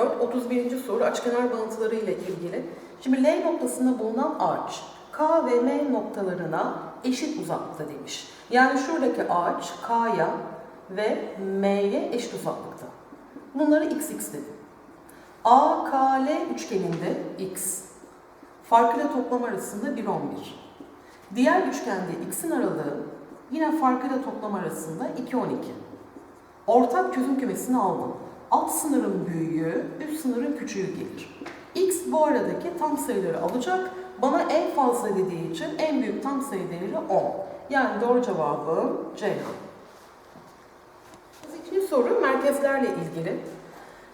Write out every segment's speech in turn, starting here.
4, 31. soru açıkenar bağıntıları ile ilgili. Şimdi L noktasında bulunan ağaç K ve M noktalarına eşit uzaklıkta demiş. Yani şuradaki ağaç K'ya ve M'ye eşit uzaklıkta. Bunları x x dedim. AKL üçgeninde x farkıyla toplam arasında 1 11. Diğer üçgende x'in aralığı yine farkıyla toplam arasında 2 12. Ortak çözüm kümesini aldım. Alt sınırın büyüğü, üst sınırın küçüğü gelir. X bu aradaki tam sayıları alacak. Bana en fazla dediği için en büyük tam sayı değeri 10. Yani doğru cevabım Ceyhan. İkinci soru merkezlerle ilgili.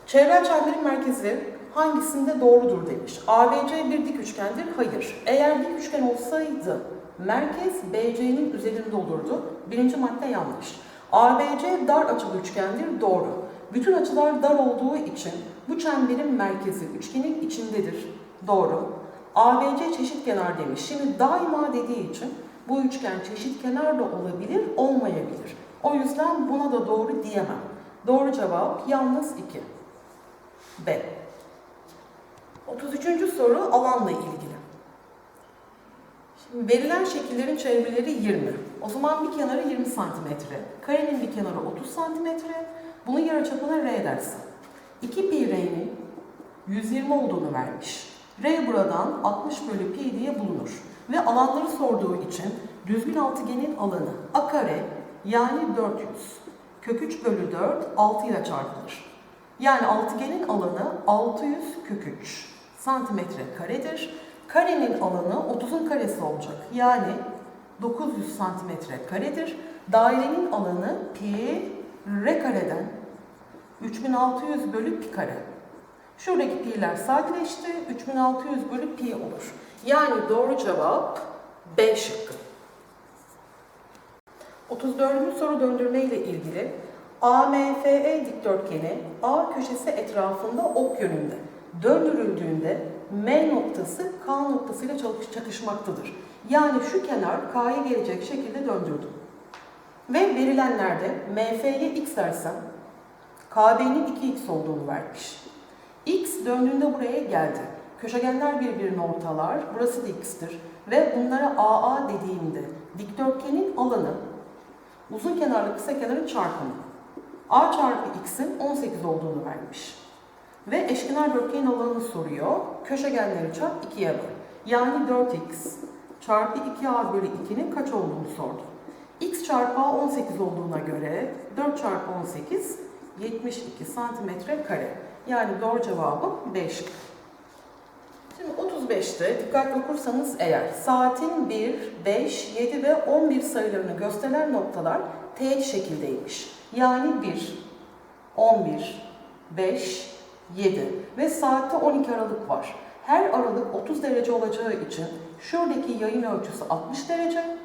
Çevrel çemberin merkezi hangisinde doğrudur demiş. ABC bir dik üçgendir. Hayır. Eğer dik üçgen olsaydı merkez BC'nin üzerinde olurdu. Birinci madde yanlış. ABC dar açılı üçgendir. Doğru. Bütün açılar dar olduğu için bu çemberin merkezi üçgenin içindedir. Doğru. ABC çeşitkenar demiş. Şimdi daima dediği için bu üçgen çeşitkenar da olabilir, olmayabilir. O yüzden buna da doğru diyemem. Doğru cevap yalnız 2. B. 33. soru alanla ilgili. Şimdi verilen şekillerin çevreleri 20. O zaman bir kenarı 20 santimetre. Karenin bir kenarı 30 santimetre. Bunun yarıçapına R dersin. 2 pi R'nin 120 olduğunu vermiş. R buradan 60 bölü pi diye bulunur. Ve alanları sorduğu için düzgün altıgenin alanı a kare yani 400. Kök 3 bölü 4 6 ile çarpılır. Yani altıgenin alanı 600 kök 3 santimetre karedir. Karenin alanı 30'un karesi olacak. Yani 900 santimetre karedir. Dairenin alanı pi r kareden 3600 bölü pi kare. Şuradaki pi'ler sadeleşti. 3600 bölü pi olur. Yani doğru cevap B şıkkı. 34. soru döndürme ile ilgili AMFE dikdörtgeni A köşesi etrafında ok yönünde döndürüldüğünde M noktası K noktasıyla çakışmaktadır. Yani şu kenar K'ya gelecek şekilde döndürdüm. Ve verilenlerde MF'ye x dersem KB'nin 2x olduğunu vermiş. X döndüğünde buraya geldi. Köşegenler birbirini ortalar. Burası da x'tir. Ve bunlara AA dediğimde dikdörtgenin alanı uzun kenarlı kısa kenarın çarpımı. A çarpı x'in 18 olduğunu vermiş. Ve eşkenar dörtgenin alanını soruyor. Köşegenleri çarp 2'ye böl. Yani 4x çarpı 2a bölü 2'nin kaç olduğunu sordu. X çarpı a 18 olduğuna göre 4 çarpı 18 72 santimetre kare. Yani doğru cevabım B şıkkı. Şimdi 35'te dikkatli okursanız eğer saatin 1, 5, 7 ve 11 sayılarını gösteren noktalar teğet şekildeymiş. Yani 1, 11, 5, 7 ve saatte 12 aralık var. Her aralık 30 derece olacağı için şuradaki yayın ölçüsü 60 derece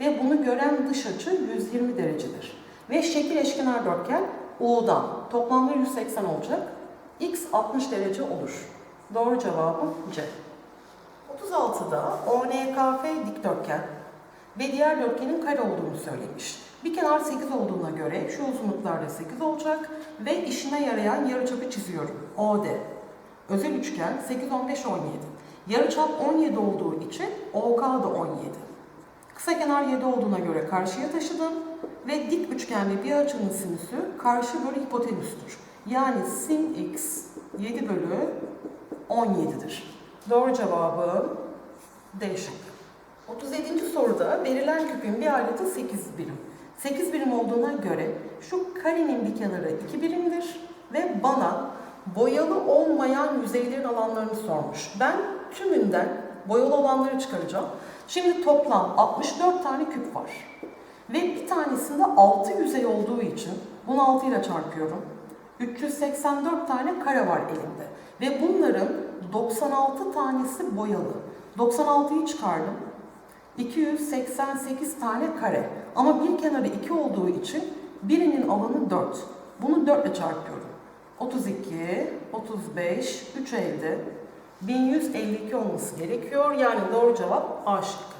ve bunu gören dış açı 120 derecedir. Ve şekil eşkenar dörtgen U'dan toplamda 180 olacak. X 60 derece olur. Doğru cevabım C. 36'da ONKF dikdörtgen ve diğer dörtgenin kare olduğunu söylemiş. Bir kenar 8 olduğuna göre şu uzunluklarda 8 olacak ve işine yarayan yarıçapı çiziyorum. OD. Özel üçgen 8, 15, 17. Yarıçap 17 olduğu için OK da 17. Kısa kenar 7 olduğuna göre karşıya taşıdım ve dik üçgenli bir açının sinüsü karşı bölü hipotenüstür. Yani sin x 7 bölü 17'dir. Doğru cevabım D şıkkı. 37. soruda verilen küpün bir ayrıtı 8 birim. 8 birim olduğuna göre şu karenin bir kenarı 2 birimdir ve bana boyalı olmayan yüzeylerin alanlarını sormuş. Ben tümünden boyalı olanları çıkaracağım. Şimdi toplam 64 tane küp var. Ve bir tanesinde 6 yüzey olduğu için bunu 6 ile çarpıyorum. 384 tane kare var elimde. Ve bunların 96 tanesi boyalı. 96'yı çıkardım. 288 tane kare. Ama bir kenarı 2 olduğu için birinin alanı 4. Bunu 4 ile çarpıyorum. 32, 35, 3 elde. 1152 olması gerekiyor. Yani doğru cevap A şıkkı.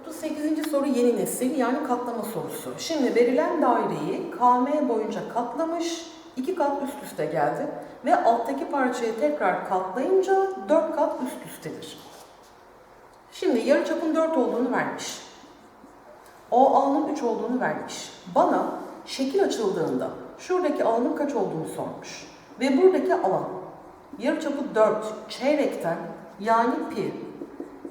38. soru yeni nesil yani katlama sorusu. Şimdi verilen daireyi KM boyunca katlamış iki kat üst üste geldi ve alttaki parçayı tekrar katlayınca 4 kat üst üstedir. Şimdi yarıçapın 4 olduğunu vermiş. OA'nın 3 olduğunu vermiş. Bana şekil açıldığında şuradaki alanın kaç olduğunu sormuş. Ve buradaki alan yarıçapı 4 çeyrekten yani pi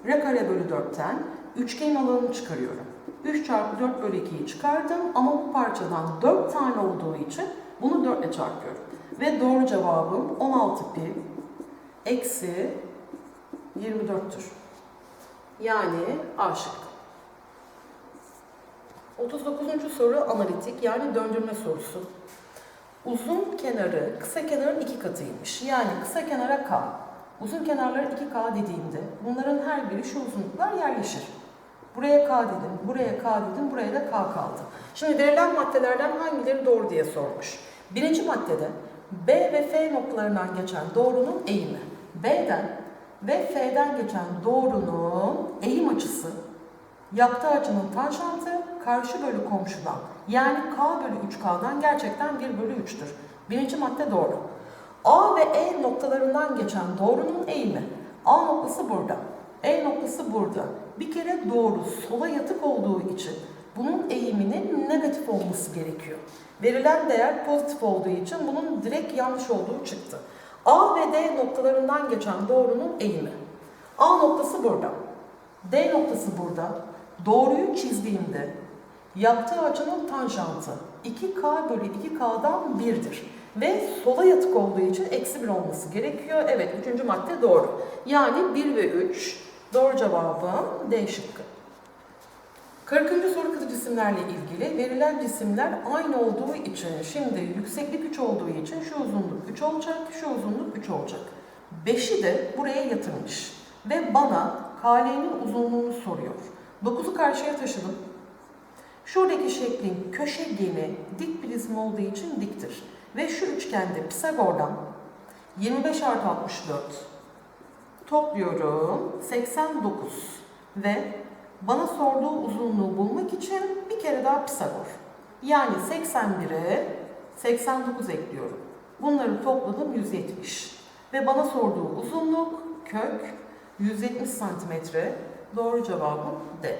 r kare bölü 4'ten üçgen alanını çıkarıyorum. 3 çarpı 4 bölü 2'yi çıkardım ama bu parçadan 4 tane olduğu için bunu 4 ile çarpıyorum. Ve doğru cevabım 16 pi eksi 24'tür. Yani A şıkkı. 39. soru analitik yani döndürme sorusu. Uzun kenarı kısa kenarın iki katıymış. Yani kısa kenara K. Uzun kenarlara 2K dediğimde bunların her biri şu uzunluklar yerleşir. Buraya K dedim, buraya K dedim, buraya da K kaldı. Şimdi verilen maddelerden hangileri doğru diye sormuş. Birinci maddede B ve F noktalarından geçen doğrunun eğimi. B'den ve F'den geçen doğrunun eğim açısı yaptığı açının tanjantı karşı bölü komşudan yani K bölü 3K'dan gerçekten 1 bölü 3'tür. Birinci madde doğru. A ve E noktalarından geçen doğrunun eğimi. A noktası burada. E noktası burada. Bir kere doğru sola yatık olduğu için bunun eğiminin negatif olması gerekiyor. Verilen değer pozitif olduğu için bunun direkt yanlış olduğu çıktı. A ve D noktalarından geçen doğrunun eğimi. A noktası burada. D noktası burada. Doğruyu çizdiğimde yaptığı açının tanjantı 2K bölü 2K'dan 1'dir. Ve sola yatık olduğu için eksi 1 olması gerekiyor. Evet, üçüncü madde doğru. Yani 1 ve 3 doğru cevabım D şıkkı. 40. soru katı cisimlerle ilgili verilen cisimler aynı olduğu için şimdi yükseklik 3 olduğu için şu uzunluk 3 olacak, şu uzunluk 3 olacak. 5'i de buraya yatırmış ve bana KL'nin uzunluğunu soruyor. 9'u karşıya taşıdım. Şuradaki şeklin köşegeni dik prizm olduğu için diktir. Ve şu üçgende Pisagor'dan 25 artı 64 topluyorum 89 ve bana sorduğu uzunluğu bulmak için bir kere daha Pisagor. Yani 81'e 89 ekliyorum. Bunları topladım 170. Ve bana sorduğu uzunluk kök 170 santimetre. Doğru cevabım D.